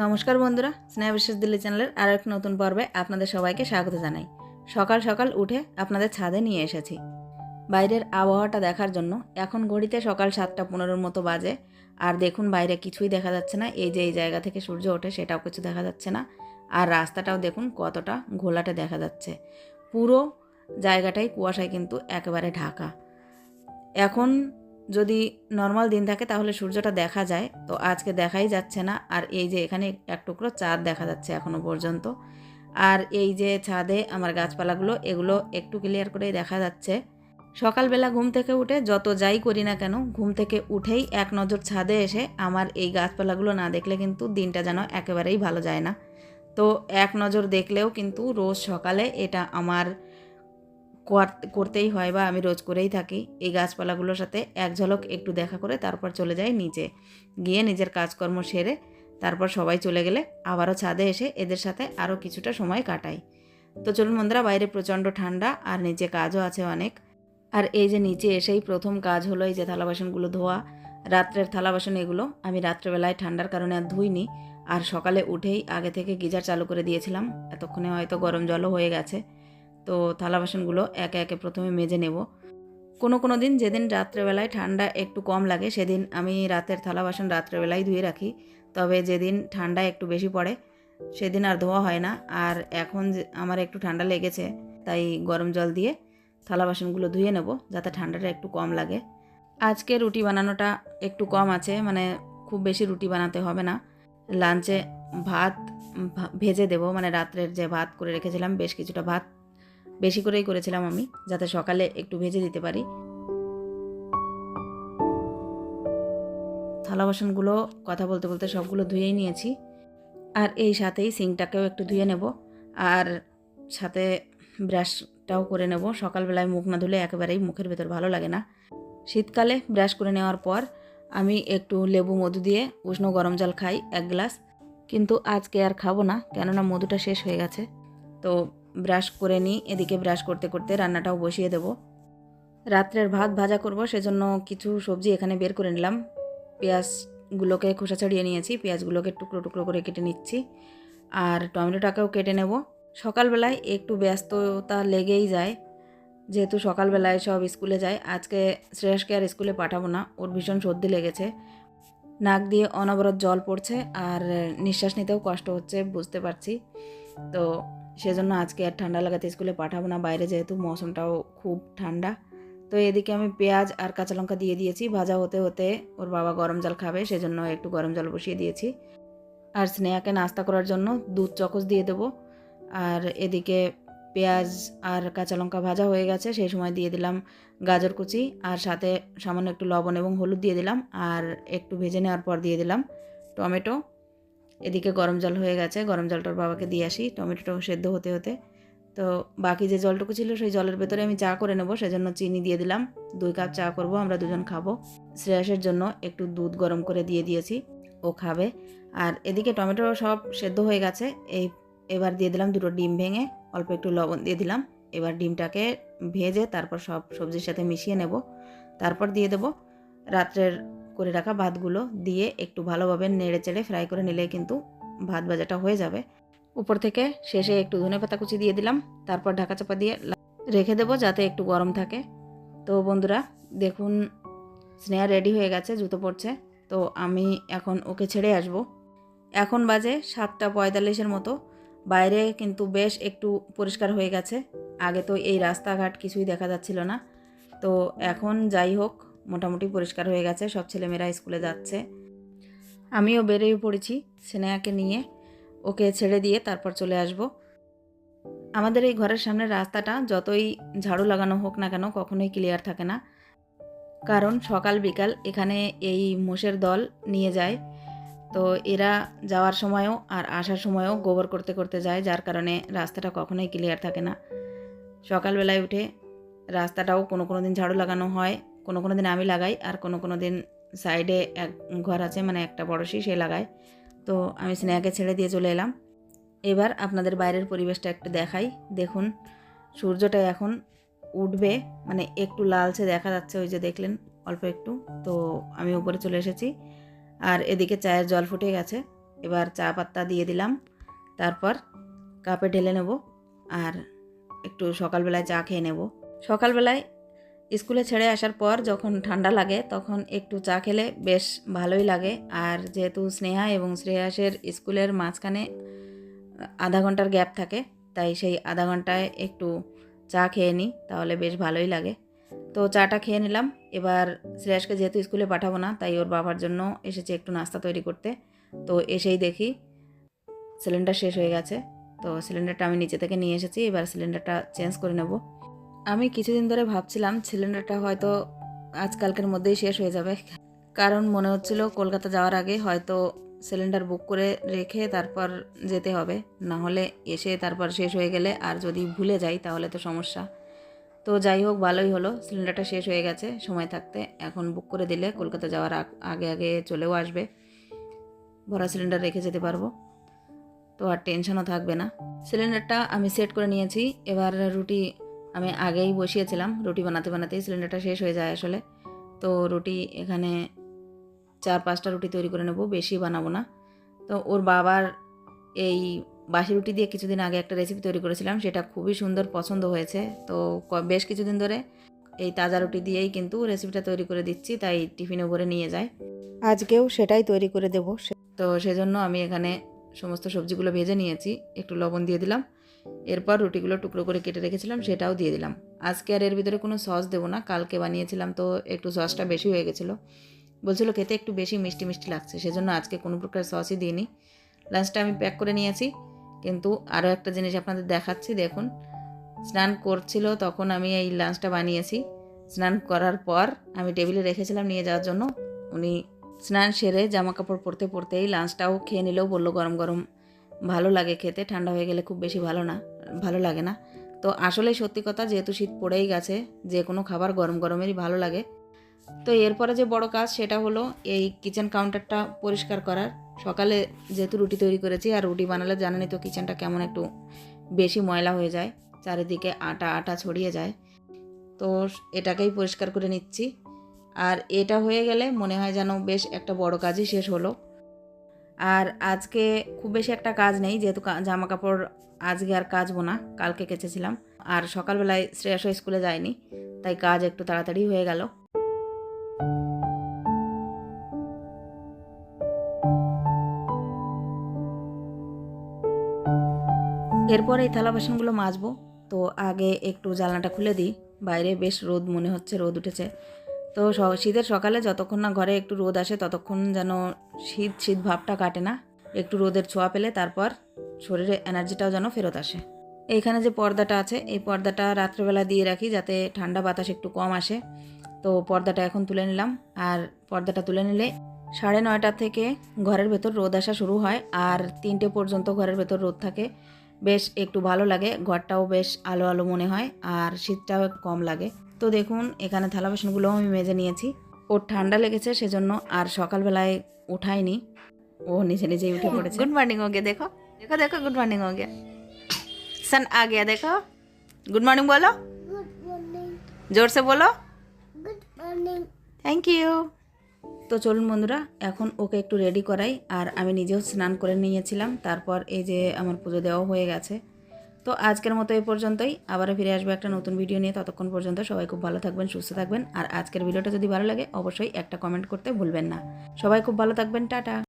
নমস্কার বন্ধুরা, স্নেহ বিশ্বাস দিল্লি চ্যানেলের আরও এক নতুন পর্বে আপনাদের সবাইকে স্বাগত জানাই। সকাল সকাল উঠে আপনাদের ছাদে নিয়ে এসেছি। বাইরের আবহাওয়াটা দেখার জন্য এখন ঘড়িতে সকাল সাতটা পনেরোর মতো বাজে। আর দেখুন, বাইরে কিছুই দেখা যাচ্ছে না। এই যে এই জায়গা থেকে সূর্য ওঠে, সেটাও কিছু দেখা যাচ্ছে না। আর রাস্তাটাও দেখুন, কতটা ঘোলাটে দেখা যাচ্ছে। পুরো জায়গাটাই কুয়াশায় কিন্তু একেবারে ঢাকা। এখন যদি নর্মাল দিন থাকে তাহলে সূর্যটা দেখা যায়। তো আজকে দেখাই যাচ্ছে না। আর এই যে এখানে এক টুকরো চাঁদ দেখা যাচ্ছে এখনও পর্যন্ত। আর এই যে ছাদে আমার গাছপালাগুলো, এগুলো একটু ক্লিয়ার করেই দেখা যাচ্ছে। সকালবেলা ঘুম থেকে উঠে যত যাই করি না কেন, ঘুম থেকে উঠেই এক নজর ছাদে এসে আমার এই গাছপালাগুলো না দেখলে কিন্তু দিনটা যেন একেবারেই ভালো যায় না। তো এক নজর দেখলেও কিন্তু রোজ সকালে এটা আমার করতেই হয় বা আমি রোজ করেই থাকি। এই গাছপালাগুলোর সাথে এক ঝলক একটু দেখা করে তারপর চলে যাই নিচে। গিয়ে নিজের কাজকর্ম সেরে তারপর সবাই চলে গেলে আবারও ছাদে এসে এদের সাথে আরও কিছুটা সময় কাটাই। তো চলুন বন্ধুরা, বাইরে প্রচণ্ড ঠান্ডা আর নিচে কাজও আছে অনেক। আর এই যে নিচে এসেই প্রথম কাজ হলো এই যে থালা বাসনগুলো ধোয়া। রাত্রের থালা বাসন এগুলো আমি রাত্রেবেলায় ঠান্ডার কারণে আর ধুইনি। আর সকালে উঠেই আগে থেকে গিজার চালু করে দিয়েছিলাম। এতক্ষণে হয়তো গরম জলও হয়ে গেছে। তো থালা বাসনগুলো একে একে প্রথমে মেজে নেব। কোনো কোনো দিন যেদিন রাত্রেবেলায় ঠান্ডা একটু কম লাগে, সেদিন আমি রাতের থালা বাসন রাত্রেবেলায় ধুয়ে রাখি। তবে যেদিন ঠান্ডা একটু বেশি পড়ে, সেদিন আর ধোয়া হয় না। আর এখন আমার একটু ঠান্ডা লেগেছে, তাই গরম জল দিয়ে থালা বাসনগুলো ধুয়ে নেব, যাতে ঠান্ডাটা একটু কম লাগে। আজকে রুটি বানানোটা একটু কম আছে মানে খুব বেশি রুটি বানাতে হবে না। লাঞ্চে ভাত ভেজে দেব মানে রাত্রের যে ভাত করে রেখেছিলাম, বেশ কিছুটা ভাত। বেশি করেই করেছিলাম আমি, যাতে সকালে একটু ভেজে দিতে পারি। থালা বাসনগুলো কথা বলতে বলতে সবগুলো ধুয়েই নিয়েছি। আর এই সাথেই সিঙ্কটাকেও একটু ধুয়ে নেব। আর সাথে ব্রাশটাও করে নেব। সকালবেলায় মুখ না ধুলে একেবারেই মুখের ভেতর ভালো লাগে না। শীতকালে ব্রাশ করে নেওয়ার পর আমি একটু লেবু মধু দিয়ে উষ্ণ গরম জল খাই এক গ্লাস। কিন্তু আজকে আর খাব না, কেননা মধুটা শেষ হয়ে গেছে। তো ব্রাশ করে নিই, এদিকে ব্রাশ করতে করতে রান্নাটাও বসিয়ে দেব। রাত্রের ভাত ভাজা করব, সেজন্য কিছু সবজি এখানে বের করে নিলাম। পেঁয়াজগুলোকে খোসা ছাড়িয়ে নিয়েছি, পেঁয়াজগুলোকে টুকরো টুকরো করে কেটে নিচ্ছি। আর টমেটোটাকেও কেটে নেব। সকালবেলায় একটু ব্যস্ততা লেগেই যায়, যেহেতু সকালবেলায় সব স্কুলে যায়। আজকে শ্রেয়াসকে আর স্কুলে পাঠাবো না, ওর ভীষণ সর্দি লেগেছে। নাক দিয়ে অনবরত জল পড়ছে, আর নিঃশ্বাস নিতেও কষ্ট হচ্ছে, বুঝতে পারছি। তো সেজন্য আজকে আর ঠান্ডা লাগাতে স্কুলে পাঠাবো না। বাইরে যেহেতু মৌসুমটাও খুব ঠান্ডা। তো এদিকে আমি পেঁয়াজ আর কাঁচা লঙ্কা দিয়ে দিয়েছি। ভাজা হতে হতে ওর বাবা গরম জল খাবে, সেজন্য একটু গরম জল বসিয়ে দিয়েছি। আর স্নেহাকে নাস্তা করার জন্য দুধ চকস দিয়ে দেবো। আর এদিকে পেঁয়াজ আর কাঁচা লঙ্কা ভাজা হয়ে গেছে, সেই সময় দিয়ে দিলাম গাজর কুচি। আর সাথে সামান্য একটু লবণ এবং হলুদ দিয়ে দিলাম। আর একটু ভেজে নেওয়ার পর দিয়ে দিলাম টমেটো। এদিকে গরম জল হয়ে গেছে, গরম জলটার বাবাকে দিয়ে আসি, টমেটোটাও সেদ্ধ হতে হতে। তো বাকি যে জলটুকু ছিল সেই জলের ভেতরে আমি চা করে নেব, সেজন্য চিনি দিয়ে দিলাম। দুই কাপ চা করব, আমরা দুজন খাব। শ্রেয়াসের জন্য একটু দুধ গরম করে দিয়ে দিয়েছি, ও খাবে। আর এদিকে টমেটো সব সেদ্ধ হয়ে গেছে, এই এবার দিয়ে দিলাম দুটো ডিম ভেঙে, অল্প একটু লবণ দিয়ে দিলাম। এবার ডিমটাকে ভেজে তারপর সব সবজির সাথে মিশিয়ে নেব। তারপর দিয়ে দেব রাত্রের করে রাখা ভাতগুলো দিয়ে একটু ভালোভাবে নেড়ে চেড়ে ফ্রাই করে নিলে কিন্তু ভাত ভাজাটা হয়ে যাবে। উপর থেকে শেষে একটু ধনে পাতা কুচি দিয়ে দিলাম, তারপর ঢাকা চাপা দিয়ে রেখে দেবো যাতে একটু গরম থাকে। তো বন্ধুরা, দেখুন, স্নেহা রেডি হয়ে গেছে, জুতো পরছে। তো আমি এখন ওকে ছেড়ে আসব। এখন বাজে সাতটা পঁয়তাল্লিশের মতো। বাইরে কিন্তু বেশ একটু পরিষ্কার হয়ে গেছে। আগে তো এই রাস্তাঘাট কিছুই দেখা যাচ্ছিল না। তো এখন যাই হোক মোটামুটি পরিষ্কার হয়ে গেছে, সব ছেলেমেয়েরা স্কুলে যাচ্ছে। আমিও বেরিয়ে পড়েছি স্নেহাকে নিয়ে। ওকে ছেড়ে দিয়ে তারপর চলে আসব। আমাদের এই ঘরের সামনের রাস্তাটা যতই ঝাড়ু লাগানো হোক না কেন কখনোই ক্লিয়ার থাকে না। কারণ সকাল বিকাল এখানে এই মোষের দল নিয়ে যায়। তো এরা যাওয়ার সময়ও আর আসার সময়ও গোবর করতে করতে যায়, যার কারণে রাস্তাটা কখনোই ক্লিয়ার থাকে না। সকালবেলায় উঠে রাস্তাটাও কোনো কোনো দিন ঝাড়ু লাগানো হয়। কোনো কোনো দিন আমি লাগাই আর কোনো কোনো দিন সাইডে এক ঘর আছে মানে একটা পড়োশি সে লাগায় তো আমি স্নেহাকে ছেড়ে দিয়ে চলে এলাম। এবার আপনাদের বাইরের পরিবেশটা একটু দেখাই। দেখুন, সূর্যটা এখন উঠবে মানে একটু লালচে দেখা যাচ্ছে, ওই যে দেখলেন, অল্প একটু। তো আমি উপরে চলে এসেছি। আর এদিকে চায়ের জল ফুটে গেছে। এবার চা পাত্তা দিয়ে দিলাম। তারপর কাপে ঢেলে নেব। আর একটু সকালবেলায় চা খেয়ে নেব। সকালবেলায় স্কুলে ছেড়ে আসার পর যখন ঠান্ডা লাগে তখন একটু চা খেলে বেশ ভালোই লাগে। আর যেহেতু স্নেহা এবং শ্রেয়াসের স্কুলের মাঝখানে আধা ঘণ্টার গ্যাপ থাকে, তাই সেই আধা ঘন্টায় একটু চা খেয়ে নিই, তাহলে বেশ ভালোই লাগে। তো চাটা খেয়ে নিলাম। এবার শ্রেয়াসকে যেহেতু স্কুলে পাঠাবো না, তাই ওর বাবার জন্য এসেছে একটু নাস্তা তৈরি করতে। তো এসেই দেখি সিলিন্ডার শেষ হয়ে গেছে। তো সিলিন্ডারটা আমি নিচে থেকে নিয়ে এসেছি, এবার সিলিন্ডারটা চেঞ্জ করে নেব। আমি কিছুদিন ধরে ভাবছিলাম সিলিন্ডারটা হয়তো আজকালকের মধ্যেই শেষ হয়ে যাবে। কারণ মনে হচ্ছিল কলকাতা যাওয়ার আগে হয়তো সিলিন্ডার বুক করে রেখে তারপর যেতে হবে। না হলে এসে তারপর শেষ হয়ে গেলে আর যদি ভুলে যাই তাহলে তো সমস্যা। তো যাই হোক, ভালোই হলো। সিলিন্ডারটা শেষ হয়ে গেছে সময় থাকতে। এখন বুক করে দিলে কলকাতা যাওয়ার আগ- আগে চলেও আসবে। ভরা সিলিন্ডার রেখে যেতে পারব। তো আর টেনশনও থাকবে না। সিলিন্ডারটা আমি সেট করে নিয়েছি। এবার রুটি আমি আগেই বসিয়েছিলাম রুটি বানাতে বানাতেই সিলিন্ডারটা শেষ হয়ে যায় আসলে। তো রুটি এখানে চার পাঁচটা রুটি তৈরি করে নেব বেশি বানাবো না। তো ওর বাবার এই বাসি রুটি দিয়ে কিছুদিন আগে একটা রেসিপি তৈরি করেছিলাম সেটা খুবই সুন্দর পছন্দ হয়েছে। তো বেশ কিছুদিন ধরে এই তাজা রুটি দিয়েই কিন্তু রেসিপিটা তৈরি করে দিচ্ছি তাই টিফিনে ভরে নিয়ে যায়। আজকেও সেটাই তৈরি করে দেবো তো সেজন্য আমি এখানে সমস্ত সবজিগুলো ভেজে নিয়েছি একটু লবণ দিয়ে দিলাম। এরপর রুটিগুলো টুকরো করে কেটে রেখেছিলাম, সেটাও দিয়ে দিলাম। আজকে আর এর ভিতরে কোনো সস দেবো না, কালকে বানিয়েছিলাম তো একটু সসটা বেশি হয়ে গেছিল। বলছিল খেতে একটু বেশি মিষ্টি মিষ্টি লাগছে, সেজন্য আজকে কোনো প্রকার সসই দিইনি। লাঞ্চটা আমি প্যাক করে নিয়েছি, কিন্তু আরও একটা জিনিস আপনাদের দেখাচ্ছি, দেখুন। স্নান করছিল তখন আমি এই লাঞ্চটা বানিয়েছি। স্নান করার পর আমি টেবিলে রেখেছিলাম নিয়ে যাওয়ার জন্য। উনি স্নান সেরে জামা কাপড় পরতে পরতেই লাঞ্চটাও খেয়ে নিলেও বলল গরম গরম ভালো লাগে খেতে, ঠান্ডা হয়ে গেলে খুব বেশি ভালো না, ভালো লাগে না। তো আসলে সত্যি কথা, যেহেতু শীত পড়েই গেছে, যে কোনো খাবার গরম গরমেরই ভালো লাগে। তো এরপরে যে বড় কাজ, সেটা হলো এই কিচেন কাউন্টারটা পরিষ্কার করার। সকালে যেহেতু রুটি তৈরি করেছি, আর রুটি বানালে জানেনই তো কিচেনটা কেমন একটু বেশি ময়লা হয়ে যায়, চারিদিকে আটা আটা ছড়িয়ে যায়। তো এটাকেই পরিষ্কার করে নিচ্ছি। আর এটা হয়ে গেলে মনে হয় যেন বেশ একটা বড় কাজই শেষ হলো। আর আজকে খুব বেশি একটা কাজ নেই, যেহেতু জামা কাপড় আজকে আর কাচবো না, কালকে কেচেছিলাম। আর সকালবেলায় শ্রেয়াস স্কুলে যায়নি, তাই কাজ একটু তাড়াতাড়ি হয়ে গেল। এরপর এই থালা বাসনগুলো মাজবো, তো আগে একটু জানলাটা খুলে দিই। বাইরে বেশ রোদ মনে হচ্ছে, রোদ উঠেছে। তো শীতের সকালে যতক্ষণ না ঘরে একটু রোদ আসে ততক্ষণ যেন শীত শীত ভাবটা কাটে না। একটু রোদের ছোঁয়া পেলে তারপর শরীরে এনার্জিটাও যেন ফেরত আসে। এইখানে যে পর্দাটা আছে, এই পর্দাটা রাত্রেবেলা দিয়ে রাখি যাতে ঠান্ডা বাতাস একটু কম আসে। তো পর্দাটা এখন তুলে নিলাম। আর পর্দাটা তুলে নিলে সাড়ে নয়টা থেকে ঘরের ভেতর রোদ আসা শুরু হয় আর তিনটে পর্যন্ত ঘরের ভেতর রোদ থাকে। বেশ একটু ভালো লাগে, ঘরটাও বেশ আলো আলো মনে হয় আর শীতটাও কম লাগে। তো দেখুন এখানে থালা বাসনগুলোও আমি মেজে নিয়েছি ওর ঠান্ডা লেগেছে সেজন্য আর সকালবেলায় উঠাইনি ও নিজে নিজেই উঠে পড়েছে গুড মর্নিং हो गया देखो देखो देखो गुड मॉर्निंग हो गया सन आ गया देखो गुड मॉर्निंग बोलो Good morning. जोर से बोलो Good morning. থ্যাংক ইউ তো চলুন বন্ধুরা এখন ওকে একটু রেডি করাই আর আমি নিজেও স্নান করে নিয়েছিলাম তারপর এই যে আমার পুজো দেওয়া হয়ে গেছে তো আজকের মতো এই পর্যন্তই। আবারও ফিরে আসব একটা নতুন ভিডিও নিয়ে। ততক্ষণ পর্যন্ত সবাই খুব ভালো থাকবেন, সুস্থ থাকবেন। আর আজকের ভিডিওটা যদি ভালো লাগে, অবশ্যই একটা কমেন্ট করতে ভুলবেন না। সবাই খুব ভালো থাকবেন। টাটা।